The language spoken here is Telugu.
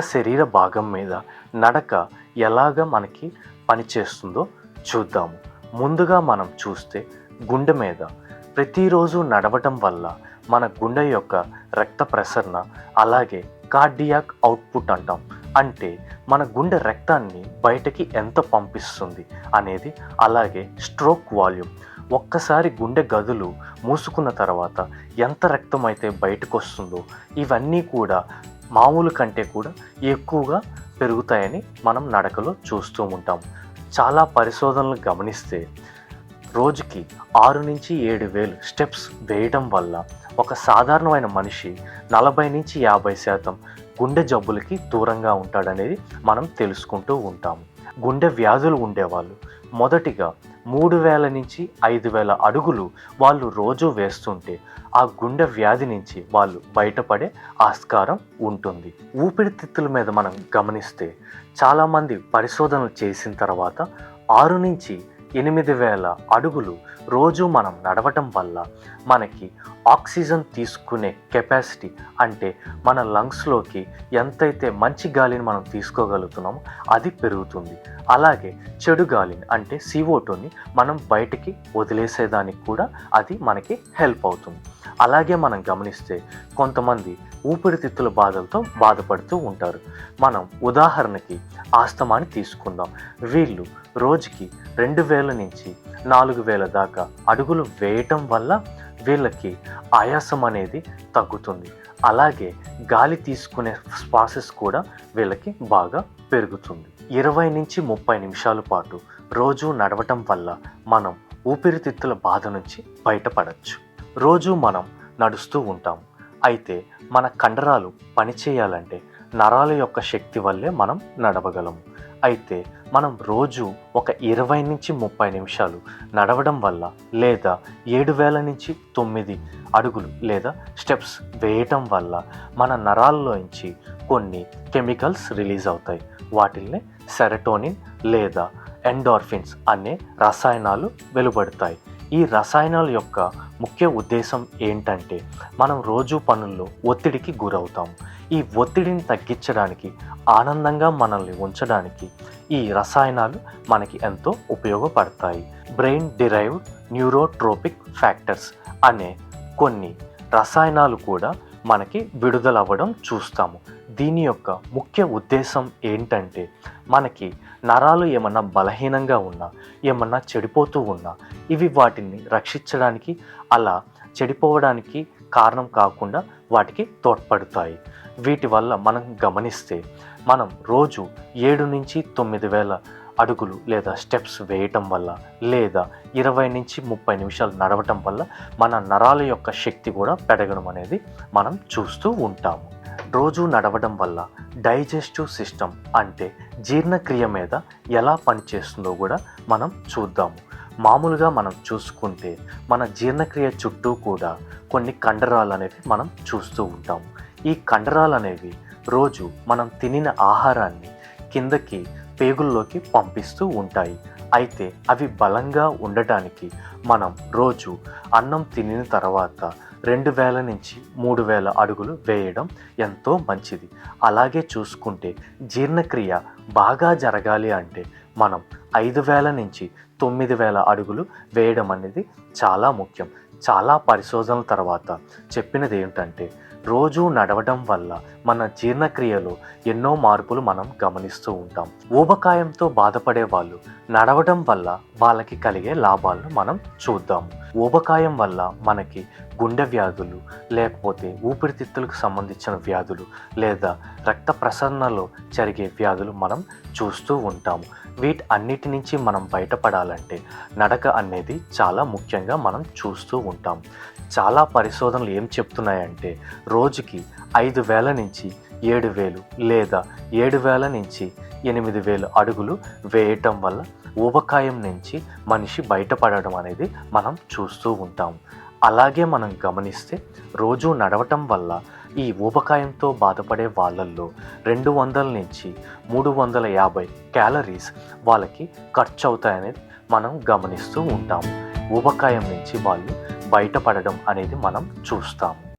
ఒక్కొక్క శరీర భాగం మీద నడక ఎలాగ మనకి పనిచేస్తుందో చూద్దాము. ముందుగా మనం చూస్తే గుండె మీద ప్రతిరోజు నడవటం వల్ల మన గుండె యొక్క రక్త ప్రసరణ అలాగే కార్డియాక్ అవుట్పుట్ అంటాం. అంటే మన గుండె రక్తాన్ని బయటకి ఎంత పంపిస్తుంది అనేది అలాగే స్ట్రోక్ వాల్యూమ్. ఒక్కసారి గుండె గదులు మూసుకున్న తర్వాత ఎంత రక్తం అయితే బయటకు వస్తుందో ఇవన్నీ కూడా మామూలు కంటే కూడా ఎక్కువగా పెరుగుతాయని మనం నడకలో చూస్తూ ఉంటాం. చాలా పరిశోధనలు గమనిస్తే రోజుకి ఆరు నుంచి ఏడు వేలు స్టెప్స్ వేయడం వల్ల ఒక సాధారణమైన మనిషి నలభై నుంచి యాభై శాతం గుండె జబ్బులకి దూరంగా ఉంటాడనేది మనం తెలుసుకుంటూ ఉంటాము గుండె వ్యాధులు ఉండేవాళ్ళు. మొదటిగా మూడు వేల నుంచి ఐదు వేల అడుగులు వాళ్ళు రోజు వేస్తుంటే ఆ గుండె వ్యాధి నుంచి వాళ్ళు బయటపడే ఆస్కారం ఉంటుంది. ఊపిరితిత్తుల మీద మనం గమనిస్తే చాలామంది పరిశోధనలు చేసిన తర్వాత ఆరు నుంచి ఎనిమిది వేల అడుగులు రోజు మనం నడవటం వల్ల మనకి ఆక్సిజన్ తీసుకునే కెపాసిటీ అంటే మన లంగ్స్లోకి ఎంతైతే మంచి గాలిని మనం తీసుకోగలుగుతున్నామో అది పెరుగుతుంది. అలాగే చెడు గాలిని అంటే సివోటోని మనం బయటికి వదిలేసేదానికి కూడా అది మనకి హెల్ప్ అవుతుంది. అలాగే మనం గమనిస్తే కొంతమంది ఊపిరితిత్తుల బాధలతో బాధపడుతూ ఉంటారు. మనం ఉదాహరణకి ఆస్తమాని తీసుకుందాం. వీళ్ళు రోజుకి రెండు వేల నుంచి నాలుగు వేల దాకా అడుగులు వేయటం వల్ల వీళ్ళకి ఆయాసం అనేది తగ్గుతుంది. అలాగే గాలి తీసుకునే స్పాసెస్ కూడా వీళ్ళకి బాగా పెరుగుతుంది. ఇరవై నుంచి ముప్పై నిమిషాల పాటు రోజు నడవటం వల్ల మనం ఊపిరితిత్తుల బాధ నుంచి బయటపడచ్చు. రోజు మనం నడుస్తూ ఉంటాం. అయితే మన కండరాలు పనిచేయాలంటే నరాల యొక్క శక్తి వల్లే మనం నడవగలము అయితే మనం రోజు ఒక ఇరవై నుంచి ముప్పై నిమిషాలు నడవడం వల్ల లేదా ఏడు వేల నుంచి తొమ్మిది అడుగులు లేదా స్టెప్స్ వేయటం వల్ల మన నరాల్లోంచి కొన్ని కెమికల్స్ రిలీజ్ అవుతాయి. వాటిల్ని సెరటోనిన్ లేదా ఎండార్ఫిన్స్ అనే రసాయనాలు వెలువడతాయి. ఈ రసాయనాల యొక్క ముఖ్య ఉద్దేశం ఏంటంటే మనం రోజు పనుల్లో ఒత్తిడికి గురవుతాం. ఈ ఒత్తిడిని తగ్గించడానికి ఆనందంగా మనల్ని ఉంచడానికి ఈ రసాయనాలు మనకి ఎంతో ఉపయోగపడతాయి. బ్రెయిన్ డిరైవ్డ్ న్యూరోట్రోపిక్ ఫ్యాక్టర్స్ అనే కొన్ని రసాయనాలు కూడా మనకి విడుదలవ్వడం చూస్తాము. దీని యొక్క ముఖ్య ఉద్దేశం ఏంటంటే మనకి నరాలు ఏమన్నా బలహీనంగా ఉన్నా ఏమన్నా చెడిపోతూ ఉన్నా ఇవి వాటిని రక్షించడానికి అలా చెడిపోవడానికి కారణం కాకుండా వాటికి తోడ్పడతాయి. వీటి వల్ల మనం గమనిస్తే మనం రోజు ఏడు నుంచి తొమ్మిది వేల అడుగులు లేదా స్టెప్స్ వేయటం వల్ల లేదా ఇరవై నుంచి ముప్పై నిమిషాలు నడవటం వల్ల మన నరాల యొక్క శక్తి కూడా పెరగడం అనేది మనం చూస్తూ ఉంటాము. రోజు నడవడం వల్ల డైజెస్టివ్ సిస్టమ్ అంటే జీర్ణక్రియ మీద ఎలా పనిచేస్తుందో కూడా మనం చూద్దాము. మామూలుగా మనం చూసుకుంటే మన జీర్ణక్రియ చుట్టూ కూడా కొన్ని కండరాలు అనేవి మనం చూస్తూ ఉంటాము. ఈ కండరాలు అనేవి రోజు మనం తినిన ఆహారాన్ని కిందకి పేగుల్లోకి పంపిస్తూ ఉంటాయి. అయితే అవి బలంగా ఉండటానికి మనం రోజు అన్నం తినిన తర్వాత రెండు వేల నుంచి మూడు వేల అడుగులు వేయడం ఎంతో మంచిది. అలాగే చూసుకుంటే జీర్ణక్రియ బాగా జరగాలి అంటే మనం ఐదు వేల నుంచి తొమ్మిది వేల అడుగులు వేయడం అనేది చాలా ముఖ్యం. చాలా పరిశోధనల తర్వాత చెప్పినది ఏంటంటే రోజు నడవడం వల్ల మన జీర్ణక్రియలో ఎన్నో మార్పులు మనం గమనిస్తూ ఉంటాం. ఊబకాయంతో బాధపడే వాళ్ళు నడవడం వల్ల వాళ్ళకి కలిగే లాభాలను మనం చూద్దాము ఊబకాయం వల్ల మనకి గుండె వ్యాధులు లేకపోతే ఊపిరితిత్తులకు సంబంధించిన వ్యాధులు లేదా రక్త ప్రసరణలో జరిగే వ్యాధులు మనం చూస్తూ ఉంటాము. వీటి అన్నిటి నుంచి మనం బయటపడాలంటే నడక అనేది చాలా ముఖ్యంగా మనం చూస్తూ ఉంటాం. చాలా పరిశోధనలు ఏం చెప్తున్నాయంటే రోజుకి ఐదు వేల నుంచి ఏడు వేలు లేదా ఏడు వేల నుంచి ఎనిమిది వేలు అడుగులు వేయటం వల్ల ఊబకాయం నుంచి మనిషి బయటపడడం అనేది మనం చూస్తూ ఉంటాం. అలాగే మనం గమనిస్తే రోజు నడవటం వల్ల ఈ ఊబకాయంతో బాధపడే వాళ్ళల్లో రెండు వందల నుంచి మూడు వందల యాభై క్యాలరీస్ వాళ్ళకి ఖర్చు అవుతాయనేది మనం గమనిస్తూ ఉంటాం. ఊబకాయం నుంచి వాళ్ళు బయటపడడం అనేది మనం చూస్తాము.